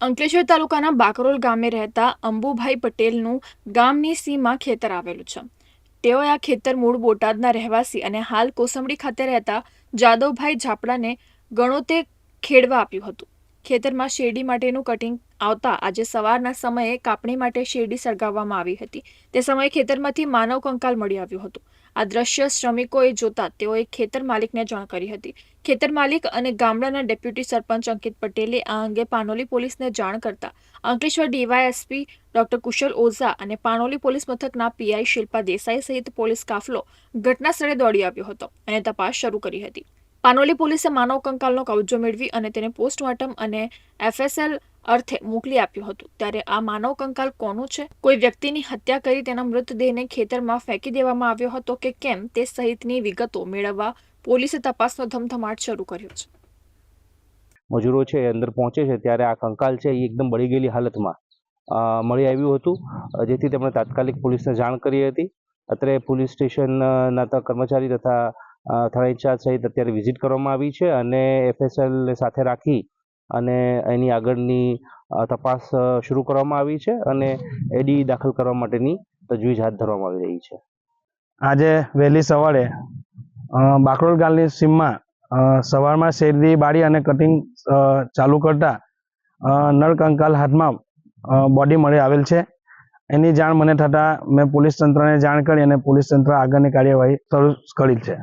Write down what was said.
અંકલેશ્વર તાલુકાના બાકરોલ ગામે રહેતા અંબુભાઈ પટેલનું ગામની સીમાં ખેતર આવેલું છે. તેઓએ આ ખેતર મૂળ બોટાદના રહેવાસી અને હાલ કોસંબડી ખાતે રહેતા જાદવભાઈ ઝાપડાને ગણોતે ખેડવા આપ્યું હતું. ખેતરમાં શેરડી માટેનું કટિંગ આવતા આજે સવારના સમયે કાપણી માટે શેરડી સળગાવવામાં આવી હતી. તે સમયે ખેતરમાંથી માનવ કંકાલ મળી આવ્યું હતું. આ દ્રશ્ય શ્રમિકોએ જોતા તેઓએ ખેતર માલિકને જાણ કરી હતી. ખેતર માલિક અને ગામડાના ડેપ્યુટી સરપંચ અંકિત પટેલે આ અંગે પાનોલી પોલીસને જાણ કરતા અંકલેશ્વર ડીવાયએસપી ડોક્ટર કુશલ ઓઝા અને પાનોલી પોલીસ મથકના પીઆઈ શિલ્પા દેસાઈ સહિત પોલીસ કાફલો ઘટનાસ્થળે દોડી આવ્યો હતો અને તપાસ શરૂ કરી હતી. પાનોલી પોલીસે માનવ કંકાલનો કબજો મેળવી અને તેને પોસ્ટમોર્ટમ અને એફએસએલ અર્થે મોકલી આપ્યું હતું. ત્યારે આ માનવ કંકાલ કોનું છે? કોઈ વ્યક્તિની હત્યા કરી તેના મૃતદેહને ખેતરમાં ફેંકી દેવામાં આવ્યો હતો કે કેમ? તે સહિતની વિગતો મેળવવા પોલીસે તપાસનો ધમધમાટ શરૂ કર્યો છે. મજૂરો છે અંદર પહોંચે છે. ત્યારે આ કંકાલ છે એ એકદમ બળી ગયેલી હાલતમાં મળી આવ્યું હતું. જેથી તેમણે તાત્કાલિક પોલીસને જાણ કરી હતી. અત્રે પોલીસ સ્ટેશનના કર્મચારી તથા થાણા ઇન્ચાર્જ સહિત અત્યારે વિઝિટ કરવામાં આવી છે અને એફએસએલ સાથે રાખી અને એની આગળની તપાસ શરૂ કરવામાં આવી છે અને એડી દાખલ કરવા માટેની તજવીજ હાથ ધરવામાં આવી રહી છે. આજે વહેલી સવારે બાકરોલ ગામની સીમમાં સવારમાં શેરડી બાળી અને કટિંગ ચાલુ કરતા નળ કંકાલ હાથમાં બોડી મળી આવેલ છે. એની જાણ મને થતાં મેં પોલીસ તંત્રને જાણ કરી અને પોલીસ તંત્ર આગળની કાર્યવાહી શરૂ કરી છે.